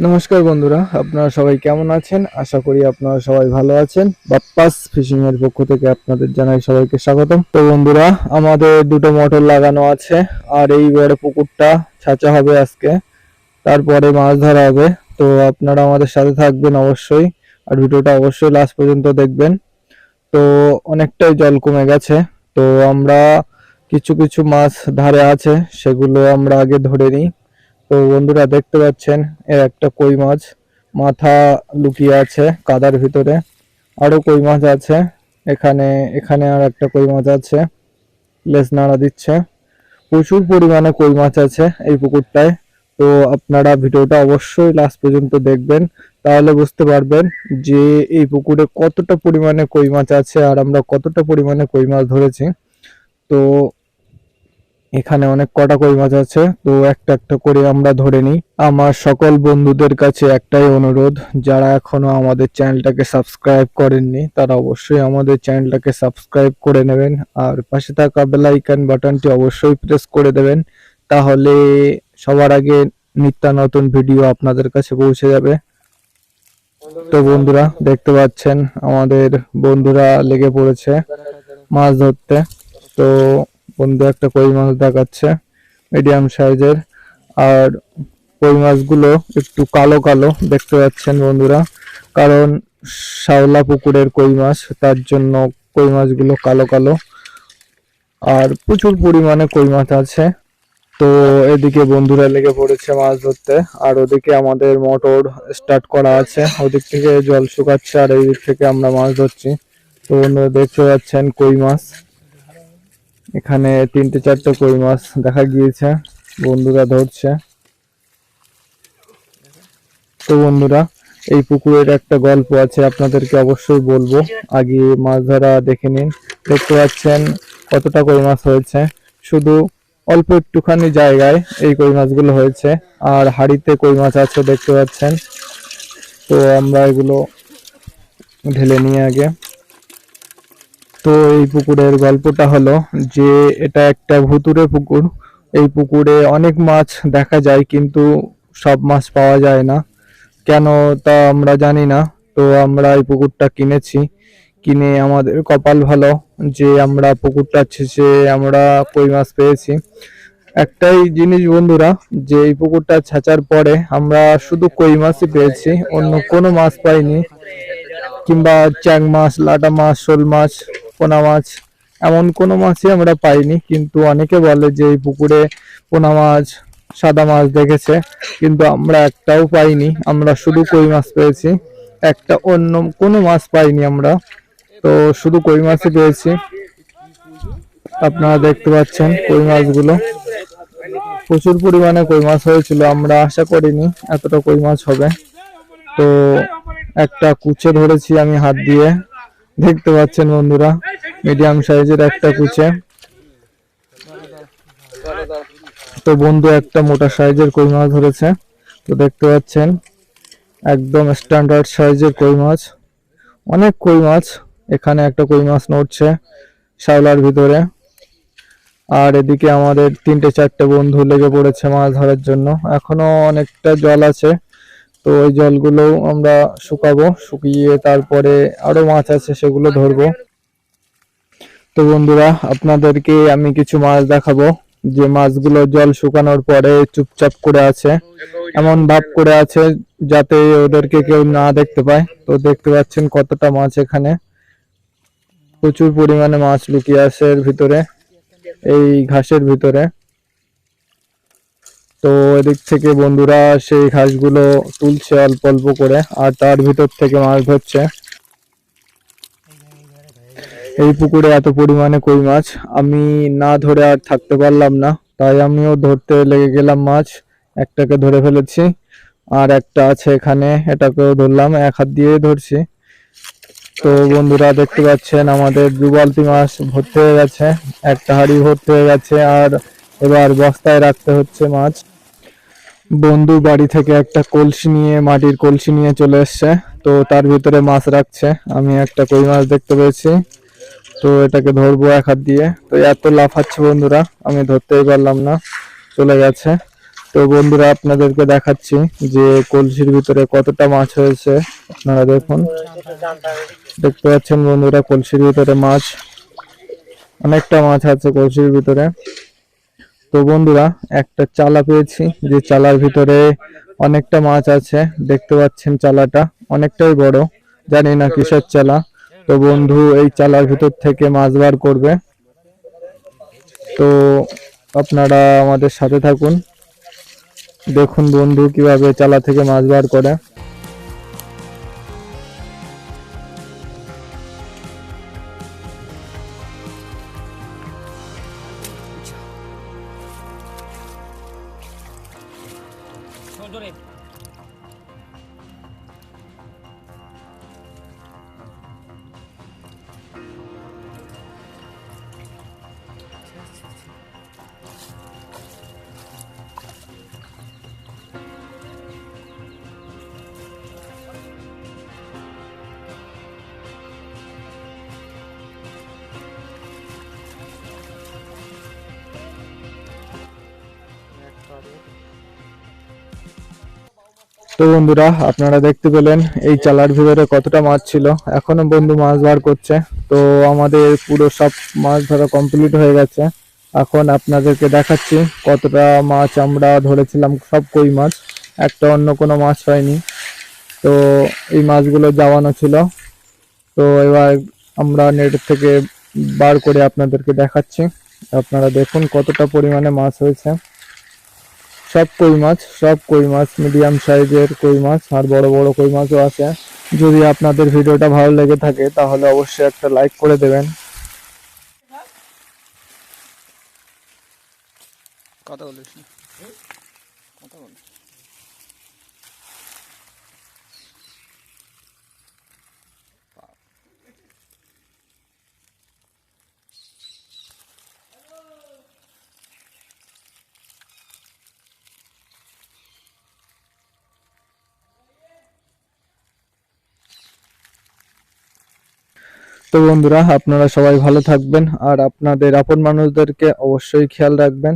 নমস্কার বন্ধুরা, আপনারা সবাই কেমন আছেন? আশা করি আপনারা সবাই ভালো আছেন। বাপ্পাস ফিশিং এর পক্ষ থেকে আপনাদের জানাই সবাইকে স্বাগতম। তো বন্ধুরা, আমাদের দুটো মোটর লাগানো আছে, আর এই বড় পুকুরটা ছাঁচা হবে আজকে। তারপরে মাছ ধরা হবে। তো আপনারা আমাদের সাথে থাকবেন অবশ্যই, আর ভিডিওটা অবশ্যই লাস্ট পর্যন্ত দেখবেন। তো অনেকটাই জল কমে গেছে। তো আমরা কিছু কিছু মাছ ধারে আছে, সেগুলো আমরা আগে ধরে নিই। তো বন্ধুরা দেখতে পাচ্ছেন, এর একটা কই মাছ মাথা লুকিয়ে আছে কাদার ভিতরে। আরও কই মাছ আছে, এখানে এখানে আর একটা কই মাছ আছে, লেজ নাড়া দিচ্ছে। প্রচুর পরিমাণে কই মাছ আছে এই পুকুরটায়। তো আপনারা ভিডিওটা অবশ্যই লাস্ট পর্যন্ত দেখবেন, তাহলে বুঝতে পারবেন যে এই পুকুরে কতটা পরিমাণে কই মাছ আছে আর আমরা কতটা পরিমাণে কই মাছ ধরেছি। তো এখানে অনেক কটা কই মাছ আছে, তো একটা একটা করে আমরা ধরে নিই। আমার সকল বন্ধুদের কাছে একটাই অনুরোধ, যারা এখনও আমাদের চ্যানেলটাকে সাবস্ক্রাইব করেননি, তারা অবশ্যই আমাদের চ্যানেলটাকে সাবস্ক্রাইব করে নেবেন, আর পাশে থাকা বেল আইকন বাটনটি অবশ্যই প্রেস করে দেবেন, তাহলে সবার আগে নিত্য নতুন ভিডিও আপনাদের কাছে পৌঁছে যাবে। তো বন্ধুরা, দেখতে পাচ্ছেন আমাদের বন্ধুরা লেগে পড়েছে মাছ ধরতে। তো বন্ধু, একটা কই মাছ দেখাচ্ছে মিডিয়াম সাইজের আর কই মাছগুলো একটু কালো কালো দেখতে পাচ্ছেন বন্ধুরা, কারণ শাওলা পুকুরের কই মাছ, তার জন্য কই মাছগুলো কালো কালো। আর প্রচুর পরিমাণে কই মাছ আছে। তো এদিকে বন্ধুরা লেগে পড়েছে মাছ ধরতে, আর ওদিকে আমাদের মোটর স্টার্ট করা আছে। ওদিক থেকে জল শুকাচ্ছে, আর এই দিক থেকে আমরা মাছ ধরছি। তো বন্ধুরা দেখতে পাচ্ছেন কই মাছ। এখানে তিনটে চারটে কই মাছ দেখা গিয়েছে, বন্ধুরা ধরছে। তো বন্ধুরা, এই পুকুরের একটা গল্প আছে, আপনাদেরকে অবশ্যই বলব। আগে মাছ ধরা দেখে নিন। দেখতে পাচ্ছেন কতটা কই মাছ হয়েছে। শুধু অল্প একটুখানি জায়গায় এই কই মাছগুলো হয়েছে, আর হাড়িতে কই মাছ আছে দেখতে পাচ্ছেন। তো আমরা এগুলো ঢেলে নিয়ে আগে। তো এই পুকুরের গল্পটা হলো যে এটা একটা ভুতুরে পুকুর। এই পুকুরে অনেক মাছ দেখা যায় কিন্তু সব মাছ পাওয়া যায় না। কেন তা আমরা জানি না। তো আমরা এই পুকুরটা কিনেছি। কিনে আমাদের কপাল ভালো যে আমরা পুকুরটা ছেঁচে আমরা কই মাছ পেয়েছি। একটাই জিনিস বন্ধুরা, যে এই পুকুরটা ছাঁচার পরে আমরা শুধু কই মাছই পেয়েছি, অন্য কোনো মাছ পাইনি। কিংবা চ্যাং মাছ, লাটা মাছ, শোল মাছ পোনা মাছ, এমন কোনো মাছই আমরা পাইনি। কিন্তু অনেকে বলে যে এই পুকুরে পোনা মাছ, সাদা মাছ দেখেছে। কিন্তু আমরা একটাও পাইনি। আমরা শুধু কই মাছ পেয়েছি। একটা অন্য কোনো মাছ পাইনি আমরা। তো শুধু কই মাছই পেয়েছি। আপনারা দেখতে পাচ্ছেন কই মাছগুলো। প্রচুর পরিমাণে কই মাছ হয়েছিল। আমরা আশা করিনি এতটা কই মাছ হবে। তো একটা কুচে ধরেছি আমি হাত দিয়ে। দেখতে পাচ্ছেন বন্ধুরা মিডিয়াম সাইজের একটা কুচে। তো বন্ধু, একটা মোটা সাইজের কই মাছ ধরেছে। তো দেখতে পাচ্ছেন, একদম স্ট্যান্ডার্ড সাইজের কই মাছ। অনেক কই মাছ, এখানে একটা কই মাছ নড়ছে শ্যাওলার ভিতরে। আর এদিকে আমাদের তিনটে চারটে বন্ধু লেগে পড়েছে মাছ ধরার জন্য। এখনও অনেকটা জল আছে। তো ওই জলগুলো আমরা শুকাবো, শুকিয়ে তারপরে আরও মাছ আছে সেগুলো ধরবো। তো বন্ধুরা, আপনাদেরকে আমি কিছু মাছ দেখাবো। যে মাছগুলো জল শুকানোর পরে চুপচাপ করে আছে, এমন ভাব করে আছে যাতে ওদেরকে কেউ না দেখতে পায়। তো দেখতে পাচ্ছেন কতটা মাছ এখানে। প্রচুর পরিমাণে মাছ লুকিয়ে আছে এর ভিতরে, এই ঘাসের ভিতরে। তো এদিক থেকে বন্ধুরা সেই ঘাসগুলো তুলছে অল্প অল্প করে, আর তার ভিতর থেকে মাছ ধরছে। এই পুকুরে এত পরিমাণে কই মাছ, আমি না ধরে আর থাকতে পারলাম না, তাই আমিও ধরতে লেগে গেলাম মাছ, একটাকে ধরে ফেলেছি, আর একটা আছে এখানে, এটাকেও ধরলাম, এক হাত দিয়ে ধরছি। তো বন্ধুরা দেখতে পাচ্ছেন, আমাদের দু বালতি মাছ ভর্তি হয়ে গেছে, একটা হাঁড়ি ভর্তি হয়ে গেছে, আর এবার বস্তায় রাখতে হচ্ছে মাছ। বন্ধু বাড়ি থেকে একটা কলসি নিয়ে, মাটির কলসি নিয়ে চলে এসছে। তো তার ভিতরে মাছ রাখছে। আমি একটা কই মাছ দেখতে পেয়েছি। তো এটাকে ধরবো এক হাত দিয়ে। তো এত লাফাচ্ছে বন্ধুরা, আমি ধরতেই পারলাম না। চলে গেছে। তো বন্ধুরা, আপনাদেরকে দেখাচ্ছি যে কলসির ভিতরে কতটা মাছ হয়েছে। আপনারা দেখুন। দেখতে পাচ্ছেন বন্ধুরা, কলসির ভিতরে মাছ। অনেকটা মাছ আছে কলসির ভিতরে। তো বন্ধুরা, একটা চালা পেয়েছি, যে চালার ভিতরে অনেকটা মাছ আছে, দেখতে পাচ্ছেন চালাটা, অনেকটাই বড়, জানি না কিসের চালা। তো বন্ধু, এই চালার ভিতর থেকে মাছ বার করবে। তো আপনারা আমাদের সাথে থাকুন। দেখুন বন্ধু কীভাবে চালা থেকে মাছ বার করে। llores. তো বন্ধুরা, আপনারা দেখতে পেলেন এই চালার ভিতরে কতটা মাছ ছিল। এখনও বন্ধু মাছ বার করছে। তো আমাদের পুরো সব মাছ ধরা কমপ্লিট হয়ে গেছে। এখন আপনাদেরকে দেখাচ্ছি কতটা মাছ আমরা ধরেছিলাম, সব কই মাছ। একটা অন্য কোনো মাছ হয়নি। তো এই মাছগুলো যাওয়ানো ছিল। তো এবার আমরা নেট থেকে বার করে আপনাদেরকে দেখাচ্ছি। আপনারা দেখুন কতটা পরিমাণে মাছ হয়েছে। সব কই মাছ, সব কই মাছ মিডিয়াম সাইজের কই মাছ আর বড় বড় কই মাছও আছে। যদি আপনাদের ভিডিওটা ভালো লেগে থাকে, তাহলে অবশ্যই একটা লাইক করে দেবেন। কথা বলিস তো বন্ধুরা আপনারা সবাই ভালো থাকবেন আর আপনাদের আপন মানুষদেরকে অবশ্যই খেয়াল রাখবেন।